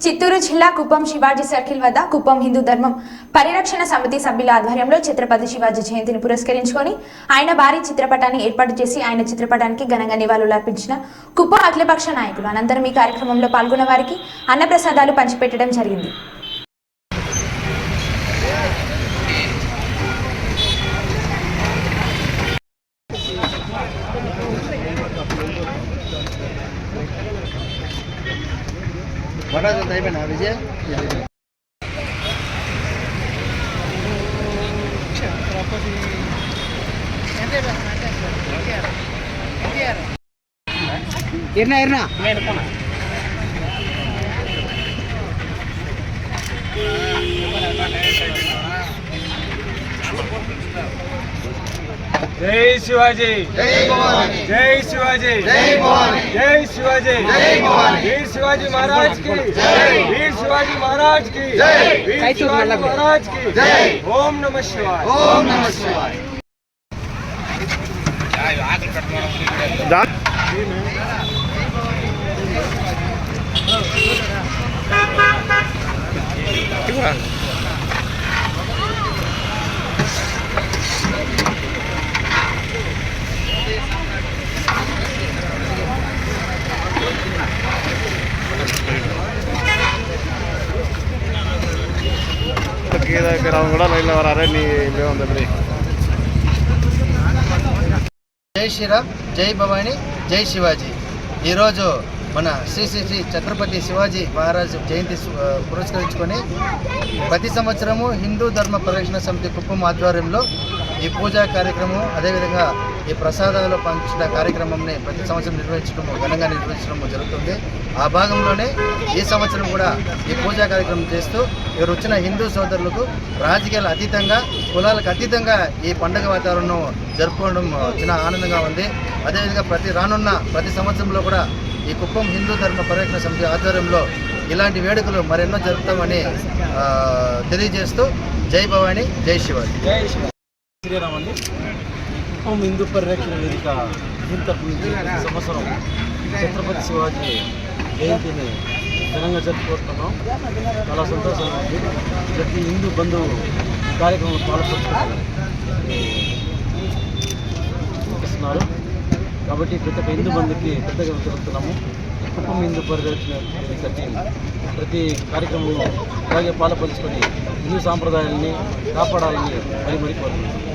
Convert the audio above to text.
చిత్తూరు జిల్లా కుప్పం శివాజీ సర్కిల్ వద్ద కుప్పం హిందూ ధర్మం పరిరక్షణ సమితి సభ్యుల ఆధ్వర్యంలో ఛత్రపతి శివాజీ జయంతిని పురస్కరించుకొని ఆయన భారీ చిత్రపటాన్ని ఏర్పాటు చేసి ఆయన చిత్రపటానికి ఘనంగా నివాళులు అర్పించిన కుప్పం అఖిలపక్ష నాయకులు. అనంతరం ఈ కార్యక్రమంలో పాల్గొన్న వారికి అన్నప్రసాదాలు పంచిపెట్టడం జరిగింది. વડા તો સાહેબ આવે છે இருண்ணா இருண்ணா போனேன் భవానీ జై శివాజీ జై భవానీ జై శివాజీ జై భవానీ వీర్ శివాజీ మహారాజ్కి జై. వీర్ శివాజీ మహారాజ్కి జై. వీర్ శివాజీ మహారాజ్కి జై. ఓం నమ శివాయ ఓం నమ శివాయ அவங்க கூட லைனில் வராரு நீ இப்படியே வந்தபடி జై శ్రీరామ్ జై భవానీ జై శివాజీ ఈరోజు మన శ్రీ శ్రీ శ్రీ ఛత్రపతి శివాజీ మహారాజ్ జయంతి సు- ఆ, పురస్కరించుకొని ప్రతి సంవత్సరము హిందూ ధర్మ పరిరక్షణ సమితి కుప్పం ఆధ్వర్యంలో ఈ పూజా కార్యక్రమం అదేవిధంగా ఈ ప్రసాదాలు పంచిన కార్యక్రమంని ప్రతి సంవత్సరం నిర్వహించడము ఘనంగా నిర్వహించడము జరుగుతుంది. ఆ భాగంలోనే ఈ సంవత్సరం కూడా ఈ పూజా కార్యక్రమం చేస్తూ ఇక్కడ వచ్చిన హిందూ సోదరులకు రాజకీయాలు అతీతంగా కులాలకు అతీతంగా ఈ పండుగ వాతావరణం జరుపుకోవడం చాలా ఆనందంగా ఉంది. అదేవిధంగా ప్రతి రానున్న ప్రతి సంవత్సరంలో కూడా ఈ కుప్పం హిందూ ధర్మ పరిరక్షణ సమితి ఆధ్వర్యంలో ఇలాంటి వేడుకలు మరెన్నో జరుపుతామని తెలియజేస్తూ జై భవాని జై శివాజీ. జై శ్రీరామ్ అండి. కుప్పం హిందూ పరిరక్షణ వేదిక సంవత్సరం ఛత్రపతి శివాజీ జయంతిని ఘనంగా జరుపుకుంటున్నాం. చాలా సంతోషంగా ఉంది. ప్రతి హిందూ బంధువు కార్యక్రమం కార్యక్రమంలో పాల్పంచుకుంటున్నారు కాబట్టి ప్రతి ఒక్క హిందూ బంధుకి పెద్దగా జరుపుతున్నాము కుప్పం హిందూ పరిరక్షణ టీం ప్రతి కార్యక్రమంలో అలాగే పాలపరుచుకొని హిందూ సాంప్రదాయాల్ని కాపాడాలని మరి మరి కోరుతున్నాం